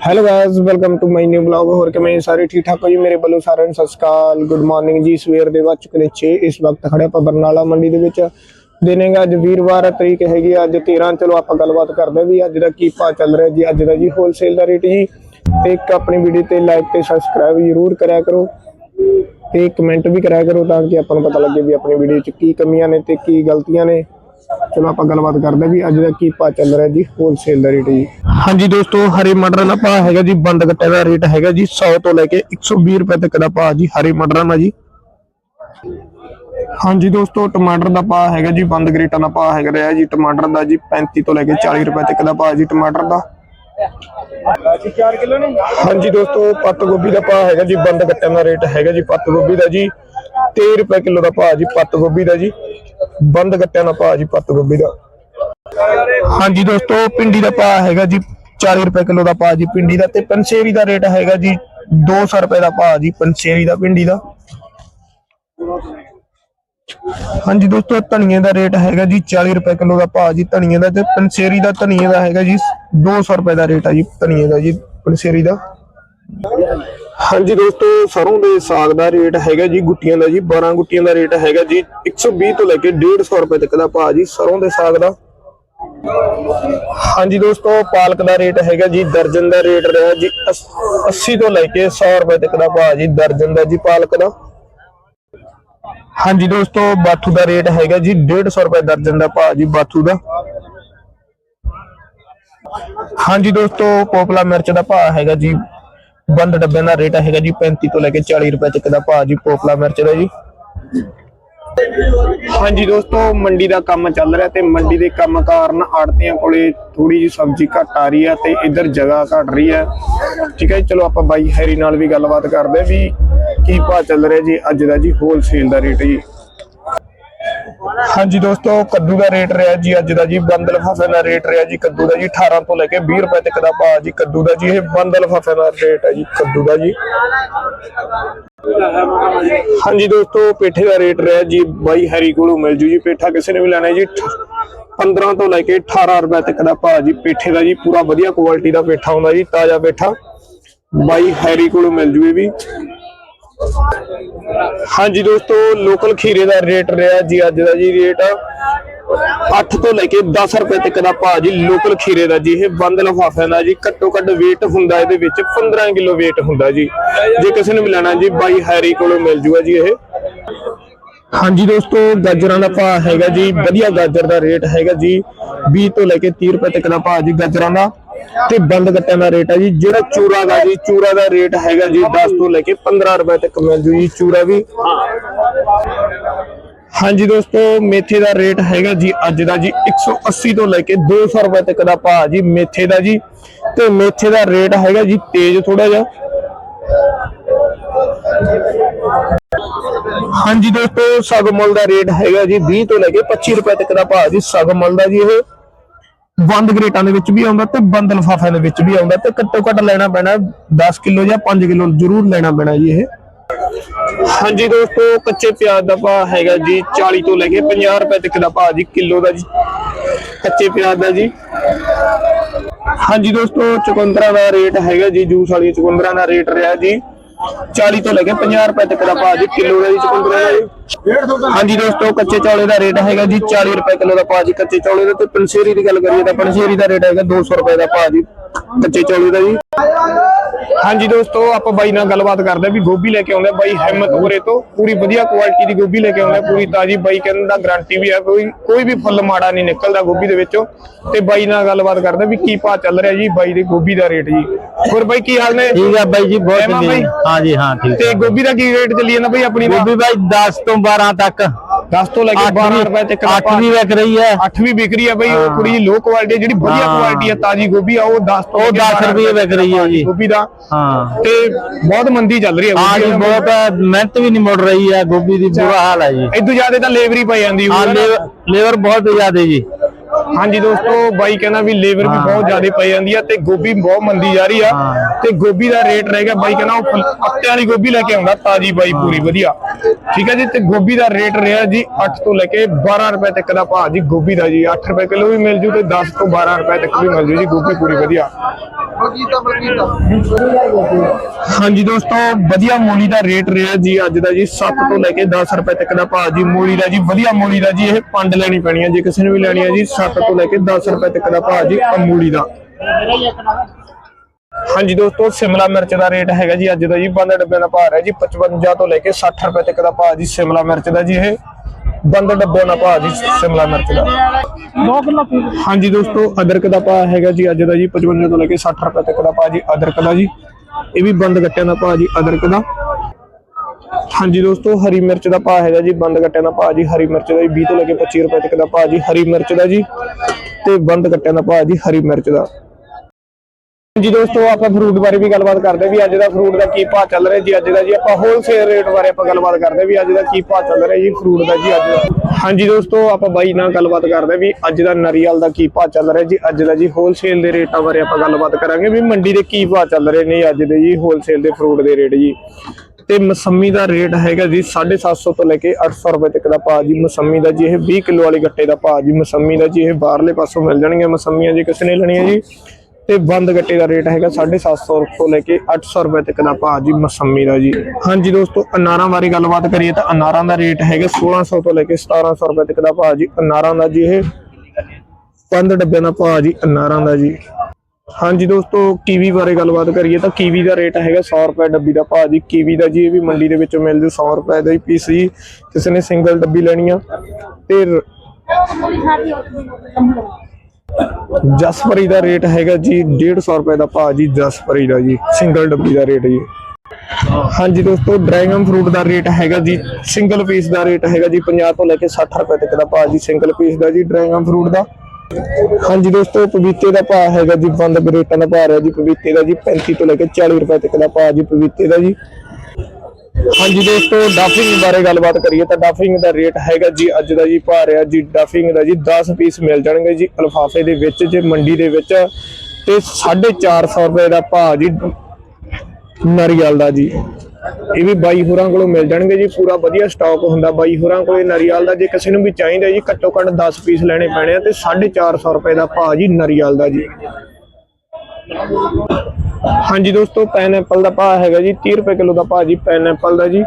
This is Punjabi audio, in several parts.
Hello guys welcome to my new blog ਹੋਰ ਕਿਵੇਂ ਸਾਰੇ ਠੀਕ ਠਾਕ ਹੋ ਜੀ ਮੇਰੇ ਵੱਲੋਂ ਸਾਰਿਆਂ ਨੂੰ ਸਤਿ ਸ਼੍ਰੀ ਅਕਾਲ ਗੁੱਡ ਮਾਰਨਿੰਗ ਜੀ ਸਵੇਰ ਦੇ ਵੱਜ ਚੁੱਕੇ ਨੇ 6 ਇਸ ਵਕਤ ਖੜੇ ਆਪਾਂ ਬਰਨਾਲਾ ਮੰਡੀ ਦੇ ਵਿੱਚ ਦਿਨੇਗਾ ਅੱਜ ਵੀਰਵਾਰ ਤਰੀਕ ਹੈਗੀ ਆ, ਅੱਜ 13 ਚਲੋ ਆਪਾਂ ਗੱਲਬਾਤ ਕਰਦੇ ਹਾਂ ਵੀ ਅੱਜ ਦਾ ਕੀ ਭਾਅ ਚੱਲ ਰਿਹਾ ਜੀ ਅੱਜ ਦਾ ਜੀ ਹੋਲਸੇਲ ਦਾ ਰੇਟ ਜੀ ਤੇ ਇੱਕ ਆਪਣੀ ਵੀਡੀਓ ਤੇ ਲਾਈਕ ਤੇ ਸਬਸਕ੍ਰਾਈਬ ਜ਼ਰੂਰ ਕਰਿਆ ਕਰੋ ਤੇ ਕਮੈਂਟ ਵੀ ਕਰਿਆ ਕਰੋ ਤਾਂ ਕਿ ਆਪਾਂ ਨੂੰ ਪਤਾ ਲੱਗੇ ਵੀ ਆਪਣੀ ਵੀਡੀਓ 'ਚ ਕੀ ਕਮੀਆਂ ਨੇ ਤੇ ਕੀ ਗਲਤੀਆਂ ਨੇ। ਚਲੋ ਆਪਾਂ ਗੱਲਬਾਤ ਕਰਦੇ ਹਾਂ ਵੀ ਅੱਜ ਦਾ ਕੀ ਭਾਅ ਚੱਲ ਰਿਹਾ ਜੀ ਹੋਲਸੇਲ ਦਾ ਰੇਟ ਜੀ। ਹਾਂਜੀ ਦੋਸਤੋ, ਹਰੇ ਮਟਰ ਦਾ ਭਾਅ ਹੈਗਾ ਜੀ, ਬੰਦ ਗੱਟੇ ਦਾ ਰੇਟ ਹੈਗਾ ਜੀ 100 ਤੋਂ ਲੈ ਕੇ 120 ਰੁਪਏ ਤੱਕ ਦਾ ਭਾਅ ਜੀ, ਹਰੇ ਮਟਰਾਂ ਦਾ ਜੀ। ਹਾਂਜੀ ਦੋਸਤੋ, ਟਮਾਟਰ ਦਾ ਭਾਅ ਹੈਗਾ ਜੀ, ਬੰਦ ਗਰੇਟਾਂ ਦਾ ਭਾਅ ਹੈਗਾ ਰਿਹਾ ਜੀ, ਟਮਾਟਰ ਦਾ ਜੀ 35 ਤੋਂ ਲੈ ਕੇ 40 ਰੁਪਏ ਤੱਕ ਦਾ ਭਾਅ ਜੀ, ਟਮਾਟਰ ਦਾ। ਹਾਂਜੀ ਦੋਸਤੋ, ਪੱਤ ਗੋਭੀ ਦਾ ਭਾਅ ਹੈਗਾ ਜੀ, ਬੰਦ ਗੱਟਿਆਂ ਦਾ ਰੇਟ ਹੈਗਾ ਜੀ, ਪੱਤ ਗੋਭੀ ਦਾ ਜੀ 13 ਰੁਪਏ ਕਿਲੋ ਦਾ ਭਾਅ ਜੀ, ਪੱਤ ਗੋਭੀ ਦਾ ਜੀ। ਬੰਦ ਗੱਟਿਆਂ ਦਾ ਭਾਅ ਜੀ ਪੱਤ ਗੋਭੀ ਦਾ। ਹਾਂਜੀ ਦੋਸਤੋ ਪਿੰਡੀ ਦਾ ਭਾਅ ਹੈਗਾ ਜੀ 40 ਰੁਪਏ ਕਿਲੋ ਦਾ ਭਾਅ ਜੀ ਪਿੰਡੀ ਦਾ ਤੇ ਪੰਸੇਰੀ ਦਾ ਰੇਟ ਹੈਗਾ ਜੀ 200 ਰੁਪਏ ਦਾ ਭਾਅ ਜੀ ਪੰਸੇਰੀ ਦਾ ਪਿੰਡੀ ਦਾ। ਹਾਂਜੀ ਦੋਸਤੋ, ਧਨੀਏ ਦਾ ਰੇਟ ਹੈਗਾ ਜੀ 40 ਰੁਪਏ ਕਿਲੋ ਦਾ ਭਾਅ ਜੀ ਧਨੀਏ ਦਾ ਤੇ ਪੰਸੇਰੀ ਦਾ ਧਨੀਏ ਦਾ ਹੈਗਾ ਜੀ 200 ਰੁਪਏ ਦਾ ਰੇਟ ਹੈ ਜੀ ਧਨੀਏ ਦਾ ਜੀ ਪੰਸੇਰੀ ਦਾ। ਹਾਂਜੀ ਦੋਸਤੋ, ਸਰੋਂ ਦੇ ਸਾਗ ਦਾ ਰੇਟ ਹੈਗਾ ਜੀ ਗੁੱਟੀਆਂ ਦਾ ਜੀ 12 ਗੁੱਟੀਆਂ ਦਾ ਰੇਟ ਹੈਗਾ ਜੀ 120 ਤੋਂ ਲੈ ਕੇ 150 ਰੁਪਏ ਤੱਕ ਦਾ ਭਾਅ ਜੀ ਸਰੋਂ ਦੇ ਸਾਗ ਦਾ। ਹਾਂਜੀ ਦੋਸਤੋ, ਪਾਲਕ ਦਾ ਰੇਟ ਹੈਗਾ ਜੀ, ਦਰਜਨ ਦਾ ਰੇਟ ਰਿਹਾ ਜੀ 80 ਤੋਂ ਲੈ ਕੇ 100 ਰੁਪਏ ਤੱਕ ਦਾ ਭਾਅ ਜੀ, ਦਰਜਨ ਦਾ ਜੀ ਪਾਲਕ ਦਾ। ਹਾਂਜੀ ਦੋਸਤੋ, ਬਾਥੂ ਦਾ ਰੇਟ ਹੈਗਾ ਜੀ 150 ਰੁਪਏ ਦਰਜਨ ਦਾ ਭਾਅ ਜੀ ਬਾਥੂ ਦਾ। ਹਾਂਜੀ ਦੋਸਤੋ ਪੋਪਲਾ ਮਿਰਚ ਦਾ ਭਾਅ ਹੈਗਾ ਜੀ ਬੰਦ ਡੱਬਿਆਂ ਦਾ ਰੇਟ ਹੈਗਾ ਜੀ 35 ਤੋਂ ਲੈ ਕੇ 40 ਰੁਪਏ ਤੱਕ ਦਾ ਭਾਅ ਜੀ, ਪੋਪਲਾ ਮਿਰਚ ਦਾ ਜੀ। ਹਾਂਜੀ ਦੋਸਤੋ, ਮੰਡੀ ਦਾ ਕੰਮ ਚੱਲ ਰਿਹਾ ਤੇ ਮੰਡੀ ਦੇ ਕੰਮ ਕਾਰਨ ਆੜਤੀਆਂ ਕੋਲੇ ਥੋੜੀ ਜਿਹੀ ਸਬਜ਼ੀ ਘਟ ਆ ਰਹੀ ਹੈ ਤੇ ਇੱਧਰ ਜਗ੍ਹਾ ਘਟ ਰਹੀ ਹੈ। ਠੀਕ ਹੈ ਚਲੋ ਆਪਾਂ ਬਾਈ ਹੈਰੀ ਨਾਲ ਵੀ ਗੱਲਬਾਤ ਕਰਦੇ ਵੀ ਕੀ ਭਾਅ ਚੱਲ ਰਿਹਾ ਜੀ ਅੱਜ ਦਾ ਜੀ ਹੋਲਸੇਲ ਦਾ ਰੇਟ ਜੀ। ਹਾਂਜੀ ਦੋਸਤੋ, ਕੱਦੂ ਦਾ ਰੇਟ ਰਿਹਾ ਜੀ ਅੱਜ ਦਾ ਜੀ ਬੰਦ ਲਫਾਫੇ ਦਾ ਰੇਟ ਰਿਹਾ ਜੀ, ਕੱਦੂ ਦਾ ਜੀ 18 ਤੋਂ ਲੈ ਕੇ 20 ਰੁਪਏ ਤੱਕ ਦਾ ਭਾਅ ਜੀ, ਕੱਦੂ ਦਾ ਜੀ, ਇਹ ਬੰਦ ਲਫਾਫੇ ਦਾ ਰੇਟ ਹੈ ਜੀ, ਕੱਦੂ ਦਾ ਜੀ। ਹਾਂਜੀ ਦੋਸਤੋ, ਪੇਠੇ ਦਾ ਰੇਟ ਰਿਹਾ ਜੀ, ਬਾਈ ਹੈਰੀ ਕੋਲੋਂ ਮਿਲ ਜੂ ਜੀ, ਪੇਠਾ ਕਿਸੇ ਨੇ ਵੀ ਲੈਣਾ ਜੀ 15 ਤੋਂ ਲੈ ਕੇ 18 ਰੁਪਏ ਤੱਕ ਦਾ ਭਾਅ ਜੀ, ਪੇਠੇ ਦਾ ਜੀ, ਪੂਰਾ ਵਧੀਆ ਕੁਆਲਿਟੀ ਦਾ ਪੇਠਾ ਹੁੰਦਾ ਜੀ, ਤਾਜ਼ਾ ਪੇਠਾ। ਬਾਈ ਹੈਰੀ ਕੋਲੋਂ ਮਿਲ ਜੂ ਇਹ ਵੀ। ਹਾਂਜੀ ਦੋਸਤੋ ਲੋਕਲ ਖੀਰੇ ਦਾ ਰੇਟ ਰਿਹਾ ਜੀ, ਅੱਜ ਦਾ ਜੀ ਰੇਟ 8 ਤੋਂ ਲੈ ਕੇ 10 ਰੁਪਏ ਤੱਕ ਦਾ ਭਾਅ ਜੀ ਲੋਕਲ ਖੀਰੇ ਦਾ ਜੀ, ਇਹ ਬੰਦ ਲਫਾਫਿਆਂ ਦਾ ਜੀ, ਘੱਟੋ ਘੱਟ weight ਹੁੰਦਾ ਇਹਦੇ ਵਿੱਚ 15 ਕਿਲੋ weight ਹੁੰਦਾ ਜੀ। ਜੇ ਕਿਸੇ ਨੂੰ ਵੀ ਲੈਣਾ ਜੀ, ਬਾਈ ਹੈਰੀ ਕੋਲੋਂ ਮਿਲ ਜੂਗਾ ਜੀ ਇਹ। ਹਾਂਜੀ ਦੋਸਤੋ, ਗਾਜਰਾਂ ਦਾ ਭਾਅ ਹੈਗਾ ਜੀ, ਵਧੀਆ ਗਾਜਰ ਦਾ ਰੇਟ ਹੈਗਾ ਜੀ 20 ਤੋਂ ਲੈ ਕੇ 30 ਰੁਪਏ ਤੱਕ ਦਾ ਭਾਅ ਜੀ ਗਾਜਰਾਂ ਦਾ। ਤੇ ਬੰਦ ਕੱਟਿਆਂ ਦਾ ਰੇਟ ਹੈ ਜੀ, ਜਿਹੜਾ ਚੂਰਾ ਦਾ ਜੀ, ਚੂਰਾ ਦਾ ਰੇਟ ਹੈਗਾ ਜੀ 10 ਤੋਂ ਲੈ ਕੇ 15 ਰੁਪਏ ਤੱਕ ਮਿਲ ਜੂ ਜੀ ਚੂਰਾ ਵੀ। ਹਾਂਜੀ ਦੋਸਤੋ, ਮੇਥੇ ਦਾ ਰੇਟ ਹੈਗਾ ਜੀ ਅੱਜ ਦਾ ਜੀ 180 ਤੋਂ ਲੈ ਕੇ 200 ਰੁਪਏ ਤੱਕ ਦਾ ਭਾਅ ਜੀ ਮੇਥੇ ਦਾ ਜੀ। ਤੇ ਮੇਥੇ ਦਾ ਰੇਟ ਹੈਗਾ ਜੀ ਤੇਜ਼ ਥੋੜਾ ਜਿਹਾ। ਹਾਂਜੀ ਦੋਸਤੋ, ਸਗਮਲ ਦਾ ਰੇਟ ਹੈਗਾ ਜੀ 20 ਤੋਂ ਲੈ ਕੇ 25 ਰੁਪਏ ਤੱਕ ਦਾ ਭਾਅ ਜੀ, ਸਗਮਲ ਦਾ ਜੀ ਇਹ। ਬੰਦ ਗਰੇਟਾਂ ਦੇ ਵਿੱਚ ਵੀ ਆਉਂਦਾ ਤੇ ਬੰਦ ਲਫਾਫਿਆਂ ਦੇ ਵਿੱਚ ਵੀ ਆਉਂਦਾ ਤੇ ਘੱਟੋ ਘੱਟ ਲੈਣਾ ਪੈਣਾ 10 ਕਿਲੋ ਜਾਂ 5 ਕਿਲੋ ਜ਼ਰੂਰ ਲੈਣਾ ਪੈਣਾ ਜੀ ਇਹ। ਹਾਂਜੀ ਦੋਸਤੋ, ਕੱਚੇ ਪਿਆਜ਼ ਦਾ ਭਾਅ ਹੈਗਾ ਜੀ 40 ਤੋਂ ਲੈ ਕੇ 50 ਰੁਪਏ ਤੱਕ ਦਾ ਭਾਅ ਜੀ, ਕਿਲੋ ਦਾ ਜੀ। ਕੱਚੇ ਪਿਆਜ਼ ਦਾ ਜੀ। ਹਾਂਜੀ ਦੋਸਤੋ, ਚੁਕੰਦਰਾ ਦਾ ਰੇਟ ਹੈਗਾ ਜੀ, ਜੂਸ ਵਾਲੀ ਚੁਕੰਦਰਾ ਦਾ ਰੇਟ ਰਿਹਾ ਜੀ। 40 ਤੋਂ ਲੈ ਕੇ 50 ਰੁਪਏ ਤੱਕ ਦਾ ਭਾਅ ਜੀ, ਕਿਲੋ ਦਾ ਜੀ ਚੁਕੰਦਰਾ ਦਾ ਜੀ ਹਾਂਜੀ ਦੋਸਤੋ, ਕੱਚੇ ਚੌਲੇ ਦਾ ਰੇਟ ਹੈਗਾ ਜੀ 40 ਰੁਪਏ ਕਿਲੋ ਦਾ ਭਾਅ ਜੀ, ਕੱਚੇ ਚੌਲੇ ਦਾ ਤੇ ਪੰਸੇਰੀ ਦੀ ਗੱਲ ਕਰੀਏ ਤਾਂ ਪੰਸੇਰੀ ਦਾ ਰੇਟ ਹੈਗਾ 200 ਰੁਪਏ ਦਾ ਭਾਅ ਜੀ। ਕੱਚੇ ਚੌਲੇ ਦਾ ਜੀ। ਹਾਂਜੀ ਦੋਸਤੋ ਆਪਾਂ ਬਾਈ ਨਾਲ ਗੱਲਬਾਤ ਕਰਦੇ ਆ ਵੀ ਗੋਭੀ ਲੈ ਕੇ ਆਉਂਦੇ ਆ ਬਾਈ ਹਿੰਮਤਪੁਰੇ ਤੋਂ। ਪੂਰੀ ਵਧੀਆ ਕੁਆਲਿਟੀ ਦੀ ਗੋਭੀ ਲੈ ਕੇ ਆਉਂਦੇ ਆ ਪੂਰੀ ਤਾਜ਼ੀ ਬਾਈ ਕਹਿੰਦਾ ਗਾਰੰਟੀ ਵੀ ਆ ਕੋਈ ਕੋਈ ਵੀ ਫੁੱਲ ਮਾੜਾ ਨਹੀਂ ਨਿਕਲਦਾ ਗੋਭੀ ਦੇ ਵਿੱਚੋਂ। ਤੇ ਬਾਈ ਨਾਲ ਗੱਲਬਾਤ ਕਰਦੇ ਆ ਵੀ ਕੀ ਭਾਅ ਚੱਲ ਰਿਹਾ ਜੀ ਬਾਈ ਦੇ ਗੋਭੀ ਦਾ ਰੇਟ ਜੀ। ਹੋਰ ਬਾਈ ਕੀ ਹਾਲ ਨੇ? ਠੀਕ ਹੈ ਬਾਈ ਜੀ ਬਹੁਤ ਬਾਈ? ਹਾਂ ਜੀ ਹਾਂ ਠੀਕ ਤੇ ਗੋਭੀ ਦਾ ਕੀ ਰੇਟ ਚੱਲੀ ਜਾਂਦਾ ਬਾਈ ਆਪਣੀ ਗੋਭੀ ਬਾਈ 10 ਤੋਂ 12 ਤੱਕ। 10 ਤੋਂ ਲੈ ਕੇ 12 ਰੁਪਏ ਤੱਕ ਦਾ 8 ਵੀ ਵਿਕ ਰਹੀ ਹੈ। 8 ਵੀ ਵਿਕ ਰਹੀ ਆ ਬਾਈ ਉਹ ਕੁੜੀ ਲੋ ਕੁਆਲਿਟੀ ਜਿਹੜੀ ਵਧੀਆ ਹਾਂ। ਕੁਆਲਿਟੀ ਆ ਤਾਜ਼ੀ ਗੋਭੀ ਆ ਉਹ 10 ਤੋਂ ਉਹ ਲੈ ਕੇ 10 12 ਰੁਪਏ ਵਿਕ ਰਹੀ ਹੈ ਜੀ। ਗੋਭੀ ਦਾ। ਹਾਂ। ਤੇ ਬਹੁਤ ਮੰਦੀ ਚੱਲ ਰਹੀ ਹੈ ਹਾਂ ਜੀ। ਬਹੁਤ ਹੈ, ਮਿਹਨਤ ਵੀ ਨਹੀਂ ਮੁੜ ਰਹੀ ਹੈ ਗੋਭੀ ਦੀ ਬੁਰਾ ਹਾਲ ਹੈ ਜੀ। ਇਦੋਂ ਜ਼ਿਆਦਾ ਤਾਂ ਲੇਬਰ ਹੀ ਪਈ ਜਾਂਦੀ ਹਾਂ। ਲੇਬਰ ਬਹੁਤ ਜ਼ਿਆਦਾ ਜੀ। ਹਾਂਜੀ ਦੋਸਤੋ ਬਾਈ ਕਹਿੰਦਾ ਵੀ ਲੇਬਰ ਵੀ ਬਹੁਤ ਜ਼ਿਆਦਾ ਪਈ ਜਾਂਦੀ ਆ ਤੇ ਗੋਭੀ ਬਹੁਤ ਮੰਦੀ ਜਾ ਰਹੀ ਆ। ਤੇ ਗੋਭੀ ਦਾ ਰੇਟ ਰਹਿ ਗਿਆ ਬਾਈ ਕਹਿੰਦਾ ਉਹ ਪੱਤਿਆਂ ਵਾਲੀ ਗੋਭੀ ਲੈ ਕੇ ਆਉਂਦਾ ਤਾਜੀ ਬਾਈ ਪੂਰੀ ਵਧੀਆ। ਠੀਕ ਹੈ ਜੀ ਤੇ ਗੋਭੀ ਦਾ ਰੇਟ ਰਿਹਾ ਜੀ 8 ਤੋਂ ਲੈ ਕੇ 12 ਰੁਪਏ ਤੱਕ ਦਾ ਭਾਅ ਜੀ ਗੋਭੀ ਦਾ ਜੀ। 8 ਰੁਪਏ ਕਿਲੋ ਵੀ ਮਿਲ ਜੂ ਤੇ 10 ਤੋਂ 12 ਰੁਪਏ ਤੱਕ ਵੀ ਮਿਲ ਜੂ ਜੀ ਗੋਭੀ ਪੂਰੀ ਵਧੀਆ। ਹਾਂਜੀ ਦੋਸਤੋ ਵਧੀਆ ਮੂਲੀ ਦਾ ਰੇਟ ਰਿਹਾ ਜੀ ਅੱਜ ਦਾ ਜੀ 7 ਤੋਂ ਲੈ ਕੇ 10 ਰੁਪਏ ਤੱਕ ਦਾ ਭਾਅ ਜੀ ਮੂਲੀ ਦਾ ਜੀ ਵਧੀਆ ਮੂਲੀ ਦਾ ਜੀ ਇਹ ਪੰਡ ਲੈਣੀ ਪੈਣੀ ਹੈ ਜੇ ਕਿਸੇ ਨੇ ਵੀ ਲੈਣੀ ਹੈ ਜੀ 7 ਤੋਂ ਲੈ ਕੇ 10 ਰੁਪਏ ਤੱਕ ਦਾ ਭਾਅ ਜੀ ਆਹ ਦਾ। ਹਾਂਜੀ ਦੋਸਤੋ, ਸਿਮਲਾ ਮਿਰਚ ਦਾ ਰੇਟ ਹੈਗਾ ਜੀ ਅੱਜ ਦਾ ਜੀ, ਬੰਦ ਡੱਬਿਆਂ ਦਾ ਭਾਅ ਹੈ ਜੀ 55 ਤੋਂ ਲੈ ਕੇ 60 ਰੁਪਏ ਤੱਕ ਦਾ ਭਾਅ ਜੀ ਸਿਮਲਾ ਮਿਰਚ ਦਾ ਜੀ ਇਹ। ਬੰਦ ਡੱਬਿਆਂ ਦਾ ਭਾਅ ਜੀ ਸਿਮਲਾ ਮਿਰਚ ਦਾ। ਹਾਂਜੀ ਦੋਸਤੋ, ਅਦਰਕ ਦਾ ਭਾਅ ਹੈਗਾ ਜੀ ਅੱਜ ਦਾ ਜੀ 55 ਤੋਂ ਲੈ ਕੇ 60 ਰੁਪਏ ਤੱਕ ਦਾ ਭਾਅ ਜੀ ਅਦਰਕ ਦਾ ਜੀ। ਇਹ ਵੀ ਬੰਦ ਗੱਟਿਆਂ ਦਾ ਭਾਅ ਜੀ ਅਦਰਕ ਦਾ। ਹਾਂਜੀ ਦੋਸਤੋ, ਹਰੀ ਮਿਰਚ ਦਾ ਭਾਅ ਹੈਗਾ ਜੀ, ਬੰਦ ਕੱਟਿਆਂ ਦਾ ਭਾਅ ਜੀ, ਹਰੀ ਮਿਰਚ ਦਾ ਜੀ 20 ਤੋਂ ਲੈ ਕੇ 25 ਰੁਪਏ ਤੱਕ ਦਾ ਭਾਅ ਜੀ, ਹਰੀ ਮਿਰਚ ਦਾ ਜੀ, ਤੇ ਬੰਦ ਕੱਟਿਆਂ ਦਾ ਭਾਅ ਜੀ, ਹਰੀ ਮਿਰਚ ਦਾ। ਜੀ ਦੋਸਤੋ ਆਪਾਂ ਫਰੂਟ ਬਾਰੇ ਵੀ ਗੱਲਬਾਤ ਕਰਦੇ ਵੀ ਅੱਜ ਦਾ ਫਰੂਟ ਦਾ ਕੀ ਭਾਅ ਚੱਲ ਰਿਹਾ ਜੀ, ਅੱਜ ਦਾ ਜੀ ਆਪਾਂ ਹੋਲਸੇਲ ਰੇਟ ਬਾਰੇ ਆਪਾਂ ਗੱਲਬਾਤ ਕਰਦੇ ਵੀ ਅੱਜ ਦਾ ਕੀ ਭਾਅ ਚੱਲ ਰਿਹਾ ਜੀ ਫਰੂਟ ਦਾ ਜੀ ਅੱਜ ਦਾ। ਹਾਂਜੀ ਦੋਸਤੋ, ਆਪਾਂ ਬਾਈ ਨਾਲ ਗੱਲਬਾਤ ਕਰਦੇ ਵੀ ਅੱਜ ਦਾ ਨਰੀਅਲ ਦਾ ਕੀ ਭਾਅ ਚੱਲ ਰਿਹਾ ਜੀ, ਅੱਜ ਦਾ ਜੀ ਹੋਲਸੇਲ ਦੇ ਰੇਟਾਂ ਬਾਰੇ ਆਪਾਂ ਗੱਲਬਾਤ ਕਰਾਂਗੇ ਵੀ ਮੰਡੀ ਦੇ ਕੀ ਭਾਅ ਚੱਲ ਰਹੇ ਨੇ ਅੱਜ ਦੇ ਜੀ ਹੋਲਸੇਲ ਦੇ ਫਰੂਟ ਦੇ ਰੇਟ ਜੀ। ਤੇ ਮਸੰਮੀ ਦਾ ਰੇਟ ਹੈਗਾ ਜੀ 750 ਤੋਂ ਲੈ ਕੇ 800 ਰੁਪਏ ਤੱਕ ਦਾ ਭਾਅ ਜੀ, ਮਸੰਮੀ ਦਾ ਜੀ ਇਹ 20 ਕਿਲੋ ਵਾਲੀ ਗੱਟੇ ਦਾ ਭਾਅ ਜੀ, ਮਸੰਮੀ ਦਾ ਜੀ ਇਹ ਬਾਹਰਲੇ ਪਾਸੋਂ ਮਿਲ ਜਾਣਗੇ ਮਸੰਮੀਆਂ ਜੇ ਕਿਸੇ ਨੇ ਲੈਣੀਆਂ ਜੀ। ਤੇ ਬੰਦ ਗੱਟੇ ਦਾ ਰੇਟ ਹੈਗਾ 750 ਤੋਂ ਲੈ ਕੇ 800 ਰੁਪਏ ਤੱਕ ਦਾ ਭਾਅ ਜੀ ਮਸੰਮੀ ਦਾ ਜੀ। ਹਾਂਜੀ ਦੋਸਤੋ, ਅਨਾਰਾਂ ਬਾਰੇ ਗੱਲਬਾਤ ਕਰੀਏ ਤਾਂ ਅਨਾਰਾਂ ਦਾ ਰੇਟ ਹੈਗਾ 1600 ਤੋਂ ਲੈ ਕੇ 1700 ਰੁਪਏ ਤੱਕ ਦਾ ਭਾਅ ਜੀ। ਅਨਾਰਾਂ ਦਾ ਜੀ ਇਹ ਪੰਜ ਡੱਬਿਆਂ ਦਾ ਭਾਅ ਜੀ, ਅਨਾਰਾਂ ਦਾ ਜੀ। ਹਾਂਜੀ ਦੋਸਤੋ, ਕੀਵੀ ਬਾਰੇ ਗੱਲਬਾਤ ਕਰੀਏ ਤਾਂ ਕੀਵੀ ਦਾ ਰੇਟ ਹੈਗਾ 100 ਰੁਪਏ ਡੱਬੀ ਦਾ ਭਾਅ ਜੀ। ਕੀਵੀ ਦਾ ਜੀ ਇਹ ਵੀ ਮੰਡੀ ਦੇ ਵਿੱਚੋਂ ਮਿਲ ਜੂ 100 ਰੁਪਏ ਦਾ ਹੀ ਪੀਸ ਜੀ। ਕਿਸੇ ਨੇ ਸਿੰਗਲ ਡੱਬੀ ਲੈਣੀ ਆ ਤੇ ਜਸਪਰੀ ਦਾ ਰੇਟ ਹੈਗਾ ਜੀ 150 ਰੁਪਏ ਦਾ ਭਾਅ ਜੀ ਜਸਪਰੀ ਦਾ ਜੀ ਸਿੰਗਲ ਡੱਬੀ ਦਾ ਰੇਟ ਜੀ। ਹਾਂਜੀ ਦੋਸਤੋ, ਡਰੈਗਨ ਫਰੂਟ ਦਾ ਰੇਟ ਹੈਗਾ ਜੀ ਸਿੰਗਲ ਪੀਸ ਦਾ ਰੇਟ ਹੈਗਾ ਜੀ 50 ਤੋਂ ਲੈ ਕੇ 60 ਰੁਪਏ ਤੱਕ ਦਾ ਭਾਅ ਜੀ ਸਿੰਗਲ ਪੀਸ ਦਾ ਜੀ, ਡਰੈਗਨ ਫਰੂਟ ਦਾ। ਹਾਂਜੀ ਦੋਸਤੋ ਪਪੀਤੇ ਦਾ ਭਾਅ ਹੈਗਾ ਜੀ, ਬੰਦ ਬਰੇਟਾਂ ਦਾ ਭਾਅ ਹੈ ਜੀ ਪਪੀਤੇ ਦਾ ਜੀ 35 ਤੋਂ ਲੈ ਕੇ 40 ਰੁਪਏ ਤੱਕ ਦਾ ਭਾਅ ਜੀ ਪਪੀਤੇ ਦਾ ਜੀ। ਹਾਂਜੀ ਦੋਸਤੋ ਡਾਫਿੰਗ ਬਾਰੇ ਗੱਲਬਾਤ ਕਰੀਏ ਤਾਂ ਡਾਫਿੰਗ ਦਾ ਰੇਟ ਹੈਗਾ ਜੀ, ਅੱਜ ਦਾ ਜੀ ਭਾਅ ਰਿਹਾ ਜੀ ਡਾਫਿੰਗ ਦਾ ਜੀ 10 ਪੀਸ ਮਿਲ ਜਾਣਗੇ ਜੀ ਅਲਫਾਫੇ ਦੇ ਵਿੱਚ ਜੇ ਮੰਡੀ ਦੇ ਵਿੱਚ ਤੇ 450 ਰੁਪਏ ਦਾ ਭਾਅ ਜੀ ਨਰੀਅਲ ਦਾ ਜੀ। ਇਹ ਵੀ ਬਾਈ ਹੋਰਾਂ ਕੋਲੋਂ ਮਿਲ ਜਾਣਗੇ ਜੀ, ਪੂਰਾ ਵਧੀਆ ਸਟਾਕ ਹੁੰਦਾ ਬਾਈ ਹੋਰਾਂ ਕੋਲੇ ਨਰੀਅਲ ਦਾ, ਜੇ ਕਿਸੇ ਨੂੰ ਵੀ ਚਾਹੀਦਾ ਜੀ, ਘੱਟੋ ਘੱਟ 10 ਪੀਸ ਲੈਣੇ ਪੈਣੇ ਆ ਤੇ 450 ਰੁਪਏ ਦਾ ਭਾਅ ਜੀ ਨਰੀਅਲ ਦਾ ਜੀ। ਹਾਂਜੀ ਦੋਸਤੋ ਪਾਈਨਐਪਲ ਦਾ ਭਾਅ ਹੈਗਾ ਜੀ 30 ਰੁਪਏ ਕਿਲੋ ਦਾ ਭਾਅ ਜੀ ਪਾਈਨਐਪਲ ਦਾ ਜੀ।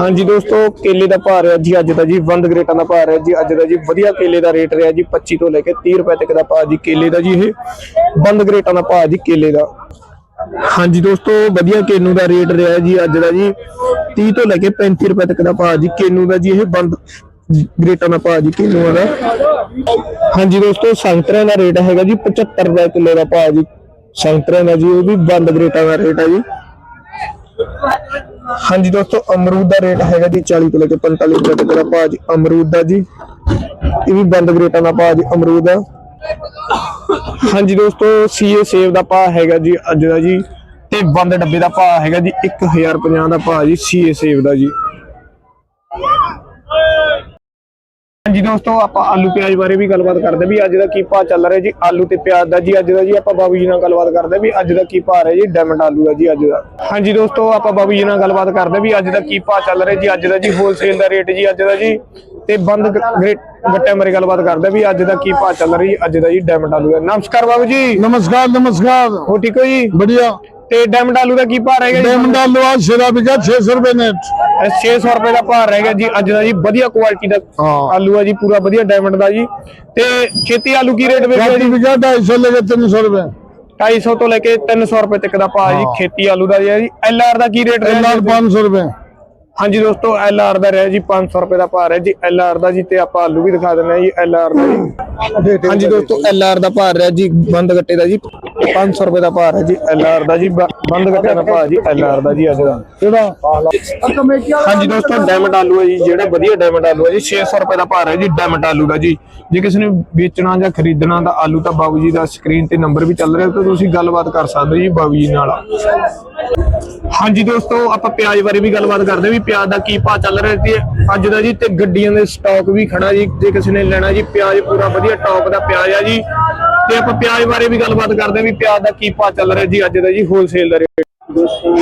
ਹਾਂਜੀ ਦੋਸਤੋ, ਕੇਲੇ ਦਾ ਭਾਅ ਰਿਹਾ ਜੀ ਅੱਜ ਦਾ ਜੀ ਬੰਦ ਗ੍ਰੇਟਾਂ ਦਾ ਭਾਅ ਰਿਹਾ ਜੀ, ਅੱਜ ਦਾ ਜੀ ਵਧੀਆ ਕੇਲੇ ਦਾ ਰੇਟ ਰਿਹਾ ਜੀ 25 ਤੋਂ ਲੈ ਕੇ 30 ਰੁਪਏ ਤੱਕ ਦਾ ਭਾਅ ਜੀ ਕੇਲੇ ਦਾ ਜੀ ਇਹ। ਬੰਦ ਗ੍ਰੇਟਾਂ ਦਾ ਭਾਅ ਜੀ ਕੇਲੇ ਦਾ। ਹਾਂਜੀ ਦੋਸਤੋ, ਵਧੀਆ ਕੇਨੂ ਦਾ ਰੇਟ ਰਿਹਾ ਜੀ ਅੱਜ ਦਾ ਜੀ 30 ਤੋਂ ਲੈ ਕੇ 35 ਰੁਪਏ ਤੱਕ ਦਾ ਭਾਅ ਜੀ ਕੇਨੂ ਦਾ ਜੀ ਇਹ ਬੰਦ ਗ੍ਰੇਟਾਂ ਦਾ ਭਾਅ ਜੀ ਕੇਨੂਆਂ ਦਾ ਹਾਂਜੀ ਦੋਸਤੋ, ਸੰਤਰਿਆਂ ਦਾ ਰੇਟ ਹੈਗਾ ਜੀ 75 ਰੁਪਏ ਕਿਲੋ ਦਾ ਭਾਅ ਜੀ। ਸੰਤਰਿਆਂ ਦਾ ਜੀ, ਉਹ ਵੀ ਬੰਦ ਗ੍ਰੇਟਾਂ ਦਾ ਰੇਟ ਹੈ ਜੀ। ਹਾਂਜੀ ਦੋਸਤੋ, ਅਮਰੂਦ ਦਾ ਰੇਟ ਹੈਗਾ ਜੀ 40 ਤੋਂ ਲੈ ਕੇ 45 ਰੁਪਏ ਤੱਕ ਦਾ ਭਾਅ ਜੀ। ਅਮਰੂਦ ਦਾ ਜੀ, ਇਹ ਵੀ ਬੰਦ ਗ੍ਰੇਟਾਂ ਦਾ ਭਾਅ ਜੀ, ਅਮਰੂਦ। ਦਾ ਹਾਂਜੀ ਦੋਸਤੋ, ਸੀਏ ਸੇਵ ਦਾ ਭਾਅ ਹੈਗਾ ਜੀ ਅੱਜ ਦਾ ਜੀ, ਤੇ ਬੰਦ ਡੱਬੇ ਦਾ ਭਾਅ ਹੈਗਾ ਜੀ 1050 ਦਾ ਭਾਅ ਜੀ ਸੀਏ ਸੇਵ ਦਾ ਜੀ। ਜੀ ਦੋਸਤੋ ਆਪਾਂ ਆਲੂ ਪਿਆਜ਼ ਬਾਰੇ ਵੀ ਗੱਲਬਾਤ ਕਰਦੇ ਵੀ ਅੱਜ ਦਾ ਕੀ ਭਾਅ ਚੱਲ ਰਿਹਾ ਜੀ? ਆਲੂ ਤੇ ਪਿਆਜ਼ ਦਾ ਜੀ ਅੱਜ ਦਾ ਜੀ ਆਪਾਂ ਬਾਬੂ ਜੀ ਨਾਲ ਗੱਲਬਾਤ ਕਰਦੇ ਵੀ ਅੱਜ ਦਾ ਕੀ ਭਾਅ ਰਿਹਾ ਜੀ? ਡਾਇਮੰਡ ਆਲੂ ਦਾ ਜੀ ਅੱਜ ਦਾ। ਹਾਂਜੀ ਦੋਸਤੋ ਆਪਾਂ ਬਾਬੂ ਜੀ ਨਾਲ ਗੱਲਬਾਤ ਕਰਦੇ ਵੀ ਅੱਜ ਦਾ ਕੀ ਭਾਅ ਚੱਲ ਰਿਹਾ ਜੀ? ਅੱਜ ਦਾ ਜੀ ਹੋਲਸੇਲ ਦਾ ਰੇਟ ਜੀ ਅੱਜ ਦਾ ਜੀ। ਤੇ ਬੰਦ ਗੱਟੇ ਮਰੇ ਗੱਲਬਾਤ ਕਰਦੇ ਵੀ ਅੱਜ ਦਾ ਕੀ ਭਾਅ ਚੱਲ ਰਹੀ ਅੱਜ ਦਾ ਜੀ ਡਾਇਮੰਡ ਆਲੂ ਦਾ। ਨਮਸਕਾਰ ਬਾਬੂ ਜੀ। ਨਮਸਕਾਰ ਨਮਸਕਾਰ। ਹੋ ਠੀਕ ਹੋ ਜੀ? ਵਧੀਆ। ਤੇ ਡੈਮਡ ਆਲੂ ਦਾ ਕੀ ਭਾਅ ਰਹੇਗਾ ਜੀ? ਡੈਮਡ ਆਲੂ ਆ ਸ਼ੇਰਾ ਵਿਕਾ 600 ਰੁਪਏ ਨੈਟ 600 ਰੁਪਏ ਦਾ ਭਾਅ ਰਹੇਗਾ ਜੀ ਅੱਜ ਦਾ ਜੀ ਵਧੀਆ ਕੁਆਲਿਟੀ ਦਾ ਆਲੂ ਆ ਜੀ ਪੂਰਾ ਵਧੀਆ ਡਾਇਮੰਡ ਦਾ ਜੀ। ਤੇ ਖੇਤੀ ਆਲੂ ਕੀ ਰੇਟ ਵੇਚਿਆ ਜੀ? ਵਿਕਾ 250 ਲੈ ਕੇ 300 ਰੁਪਏ। 250 ਤੋਂ ਲੈ ਕੇ 300 ਰੁਪਏ ਤੱਕ ਦਾ ਭਾਅ ਜੀ ਖੇਤੀ ਆਲੂ ਦਾ ਜੀ ਐਲ ਆਰ ਦਾ ਕੀ ਰੇਟ ਰਿਹਾ ਐਲ ਆਰ 500 ਰੁਪਏ। ਹਾਂਜੀ ਦੋਸਤੋ ਐਲ ਆਰ ਦਾ ਰਿਹਾ ਜੀ 500 ਰੁਪਏ ਦਾ ਭਾਅ ਰਿਹਾ ਜੀ ਐਲ ਆਰ ਦਾ ਜੀ ਤੇ ਆਪਾਂ ਆਲੂ ਵੀ ਦਿਖਾ ਦਿੰਦੇ ਆ ਜੀ ਐਲ ਆਰ ਦਾ ਜੀ। ਹਾਂਜੀ ਦੋਸਤੋ ਐਲ ਆਰ ਦਾ ਭਾਅ ਰਿਹਾ ਜੀ ਬੰਦ ਗੱਟੇ ਦਾ ਜੀ। 500 ਰੁਪਏ ਦਾ ਭਾਰ ਹੈ ਜੀ ਐਲ ਆਰ ਦਾ ਜੀ ਬੰਦ ਗੱਟਿਆਂ ਦਾ ਭਾਰ ਜੀ ਐਲ ਆਰ ਦਾ ਜੀ ਅੱਜ ਦਾ। ਕਿਹੜਾ ਹਾਂਜੀ ਦੋਸਤੋ ਡਾਇਮੰਡ ਆਲੂ ਹੈ ਜੀ ਜਿਹੜਾ ਵਧੀਆ ਡਾਇਮੰਡ ਆਲੂ ਹੈ ਜੀ 600 ਰੁਪਏ ਦਾ ਭਾਰ ਹੈ ਜੀ ਡਾਇਮੰਡ ਆਲੂ ਦਾ ਜੀ। ਜੇ ਕਿਸੇ ਨੇ ਵੇਚਣਾ ਜਾਂ ਖਰੀਦਣਾ ਤਾਂ ਆਲੂ ਤਾਂ ਬਾਬੂ ਜੀ ਦਾ ਸਕਰੀਨ ਤੇ ਨੰਬਰ ਵੀ ਚੱਲ ਰਿਹਾ ਤਾਂ ਤੁਸੀਂ ਗੱਲਬਾਤ ਕਰ ਸਕਦੇ ਹੋ ਜੀ ਬਾਬੂ ਜੀ ਨਾਲ। ਹਾਂਜੀ ਦੋਸਤੋ ਆਪਾਂ ਪਿਆਜ਼ ਬਾਰੇ ਵੀ ਗੱਲਬਾਤ ਕਰਦੇ ਹਾਂ ਵੀ ਪਿਆਜ਼ ਦਾ ਕੀ ਭਾਅ ਚੱਲ ਰਿਹਾ ਜੀ। ਅੱਜ ਦਾ ਜੀ ਤੇ ਗੱਡੀਆਂ ਦੇ ਸਟਾਕ ਵੀ ਖੜਾ ਜੀ ਜੇ ਕਿਸੇ ਨੇ ਲੈਣਾ ਜੀ ਪਿਆਜ਼ ਪੂਰਾ ਵਧੀਆ ਟੌਪ ਦਾ ਪਿਆਜ਼ ਆ ਜੀ। ਤੇ ਆਪਾਂ ਪਿਆਜ਼ ਬਾਰੇ ਵੀ ਗੱਲਬਾਤ ਕਰਦੇ ਹਾਂ ਵੀ ਪਿਆਜ਼ ਦਾ ਕੀ ਭਾਅ ਚੱਲ ਰਿਹਾ ਜੀ ਅੱਜ ਦਾ ਜੀ ਹੋਲਸੇਲ ਦਾ ਰੇਟ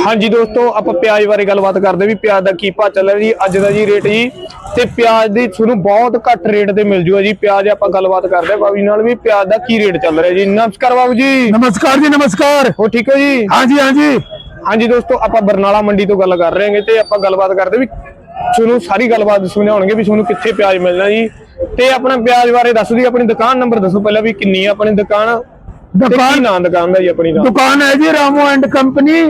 ਹਾਂਜੀ ਦੋਸਤੋ ਆਪਾਂ ਪਿਆਜ਼ ਬਾਰੇ ਗੱਲਬਾਤ ਕਰਦੇ ਵੀ ਪਿਆਜ਼ ਦਾ ਕੀ ਭਾਅ ਚੱਲ ਰਿਹਾ ਜੀ ਅੱਜ ਦਾ ਜੀ ਰੇਟ ਜੀ। ਤੇ ਪਿਆਜ਼ ਦੀ ਤੁਹਾਨੂੰ ਬਹੁਤ ਘੱਟ ਰੇਟ ਤੇ ਮਿਲ ਜੂਗਾ ਜੀ ਪਿਆਜ਼ ਆਪਾਂ ਗੱਲਬਾਤ ਕਰਦੇ ਆ ਬਾਬੂ ਨਾਲ ਵੀ ਪਿਆਜ਼ ਦਾ ਕੀ ਰੇਟ ਚੱਲ ਰਿਹਾ ਜੀ। ਨਮਸਕਾਰ ਬਾਬੂ ਜੀ। ਨਮਸਕਾਰ ਜੀ ਨਮਸਕਾਰ। ਹੋ ਠੀਕ ਹੋ ਜੀ? ਹਾਂਜੀ ਹਾਂਜੀ। ਹਾਂਜੀ ਦੋਸਤੋ ਆਪਾਂ ਬਰਨਾਲਾ ਮੰਡੀ ਤੋਂ ਗੱਲ ਕਰ ਰਹੇ ਹਾਂਗੇ ਤੇ ਆਪਾਂ ਗੱਲਬਾਤ ਕਰਦੇ ਵੀ ਤੁਹਾਨੂੰ ਸਾਰੀ ਗੱਲਬਾਤ ਸਮਝਾਉਣਗੇ ਵੀ ਤੁਹਾਨੂੰ ਕਿੱਥੇ ਪਿਆਜ਼ ਮਿਲਣਾ ਜੀ। ਤੇ ਆਪਣਾ ਪਿਆਜ਼ ਬਾਰੇ ਦੱਸ ਦਿਓ ਆਪਣੀ ਦੁਕਾਨ ਨੰਬਰ ਦੱਸੋ ਪਹਿਲਾਂ ਵੀ ਕਿੰਨੀ ਆ ਆਪਣੀ ਦੁਕਾਨ ਦੁਕਾਨ- ਨਾਮ ਦੁਕਾਨ ਦਾ ਜੀ ਆਪਣੀ ਦਾ? ਦੁਕਾਨ ਹੈ ਜੀ ਰਾਮੋ ਐਂਡ ਕੰਪਨੀ।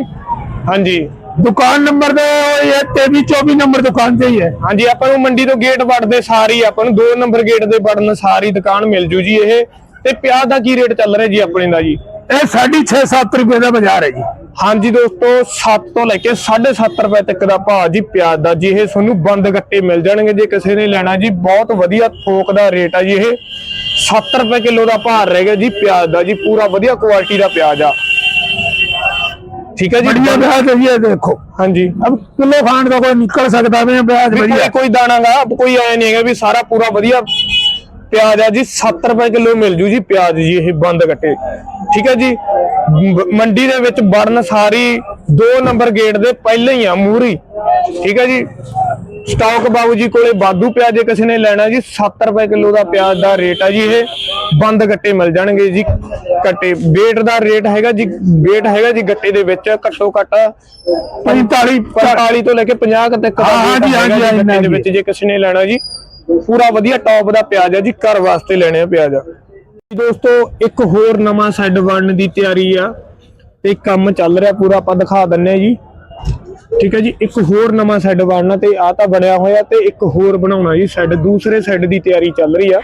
ਹਾਂਜੀ। ਦੁਕਾਨ ਨੰਬਰ ਦੇ ਇਹ 23 24 ਨੰਬਰ ਦੁਕਾਨ ਤੇ ਹੀ ਹੈ। ਹਾਂਜੀ ਆਪਾਂ ਨੂੰ ਮੰਡੀ ਤੋਂ ਗੇਟ ਵੜਦੇ ਸਾਰੀ ਆਪਾਂ ਨੂੰ 2 ਨੰਬਰ ਗੇਟ ਦੇ ਵੜਨ ਸਾਰੀ ਦੁਕਾਨ ਮਿਲ ਜੂ ਜੀ ਇਹ। ਤੇ ਪਿਆਜ਼ ਦਾ ਕੀ ਰੇਟ ਚੱਲ ਰਿਹਾ ਜੀ ਆਪਣੇ ਦਾ ਜੀ? ਇਹ 6.5 7 ਰੁਪਏ ਦਾ ਬਾਜ਼ਾਰ ਹੈ ਜੀ। ਹਾਂਜੀ ਦੋਸਤੋ 7 ਤੋਂ ਲੈ ਕੇ 7.5 ਰੁਪਏ ਤੱਕ ਦਾ ਭਾਅ ਜੀ ਪਿਆਜ਼ ਦਾ ਜੀ ਇਹ ਤੁਹਾਨੂੰ ਬੰਦ ਗੱਟੇ ਮਿਲ ਜਾਣਗੇ ਜੇ ਕਿਸੇ ਨੇ ਲੈਣਾ ਜੀ। ਬਹੁਤ ਵਧੀਆ ਥੋਕ ਦਾ ਰੇਟ ਆ ਜੀ ਇਹ। 7 ਰੁਪਏ ਕਿਲੋ ਦਾ ਭਾਅ ਰਹਿ ਗਿਆ ਜੀ ਪਿਆਜ਼ ਦਾ ਜੀ ਪੂਰਾ ਵਧੀਆ ਕੁਆਲਿਟੀ ਦਾ ਪਿਆਜ਼ ਆ। ਠੀਕ ਹੈ ਜੀ? ਬੜੀਆ ਬਿਆਜ ਵਧੀਆ ਦੇਖੋ। ਹਾਂਜੀ। ਅਬ ਕਿਲੋ ਖਾਣ ਦਾ ਕੋਈ ਨਿਕਲ ਸਕਦਾ ਵੀ ਬਿਆਜ ਵਧੀਆ। ਕੋਈ ਦਾਣਾ ਦਾ ਕੋਈ ਐ ਨਹੀਂ ਹੈਗਾ ਵੀ ਸਾਰਾ ਪੂਰਾ ਵਧੀਆ ਪਿਆਜ਼ ਆ ਜੀ 7 ਰੁਪਏ ਕਿਲੋ ਮਿਲ ਜੂ ਜੀ ਪਿਆਜ਼ ਜੀ ਇਹ ਬੰਦ ਕੱਟੇ। ਠੀਕ ਹੈ ਜੀ? ਮੰਡੀ ਦੇ ਵਿੱਚ ਵੜਨ ਸਾਰੀ 2 ਨੰਬਰ ਗੇਟ ਦੇ ਪਹਿਲੇ ਹੀ ਆ ਮੂਰੀ ਠੀਕ ਹੈ ਜੀ? ਸਟਾਕ ਬਾਬੂ ਜੀ ਕੋਲੇ ਬਾਦੂ ਪਿਆਜ਼ ਜੇ ਕਿਸੇ ਨੇ ਲੈਣਾ ਜੀ 7 ਰੁਪਏ ਕਿਲੋ ਦਾ ਪਿਆਜ਼ ਦਾ ਰੇਟ ਆ ਜੀ ਇਹ। ਬੰਦ ਗੱਟੇ ਮਿਲ ਜਾਣਗੇ ਜੀ ਕੱਟੇ ਵੇਟ ਦਾ ਰੇਟ ਹੈਗਾ ਜੀ ਵੇਟ ਹੈਗਾ ਜੀ ਗੱਟੇ ਦੇ ਵਿੱਚ ਘੱਟੋ ਘੱਟ 45 45 ਤੋਂ ਲੈ ਕੇ 50 ਤੱਕ ਦਾ ਹਾਂ, ਜੀ, ਹਾਂ ਜੀ, ਗੱਟੇ ਦੇ। ਵਿੱਚ ਜੇ ਕਿਸੇ ਨੇ ਲੈਣਾ ਜੀ। ਪੂਰਾ ਵਧੀਆ ਟੌਪ ਦਾ ਪਿਆਜ਼ ਹੈ ਜੀ, ਘਰ ਵਾਸਤੇ ਲੈਣੇ ਆ ਪਿਆਜ਼ ਦੋਸਤੋ, ਇੱਕ ਹੋਰ ਨਵਾਂ ਸੈੱਡ ਬਣਨ ਦੀ ਤਿਆਰੀ ਆ ਤੇ ਕੰਮ ਚੱਲ ਰਿਹਾ ਪੂਰਾ, ਆਪਾਂ ਦਿਖਾ ਦਿੰਨੇ ਜੀ। ਠੀਕ ਹੈ ਜੀ, ਇੱਕ ਹੋਰ ਨਵਾਂ ਸੈੱਡ ਬਣਨਾ ਤੇ ਆ ਤਾਂ ਬਣਿਆ ਹੋਇਆ ਤੇ ਇੱਕ ਹੋਰ ਬਣਾਉਣਾ ਜੀ ਸੈੱਡ ਦੂਸਰੇ ਸੈੱਡ ਦੀ ਤਿਆਰੀ ਚੱਲ ਰਹੀ ਆ।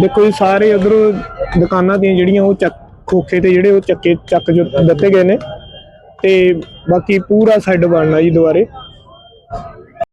ਦੇਖੋ ਜੀ, ਸਾਰੇ ਉਧਰੋਂ ਦੁਕਾਨਾਂ ਦੀਆਂ ਜਿਹੜੀਆਂ ਉਹ ਚੱਕ, ਖੋਖੇ ਤੇ ਜਿਹੜੇ ਉਹ ਚੱਕੇ, ਚੱਕ ਜੋ ਦਿੱਤੇ ਗਏ ਨੇ। ਤੇ ਬਾਕੀ ਪੂਰਾ ਸੈੱਡ ਬਣਨਾ ਜੀ ਦੁਬਾਰੇ।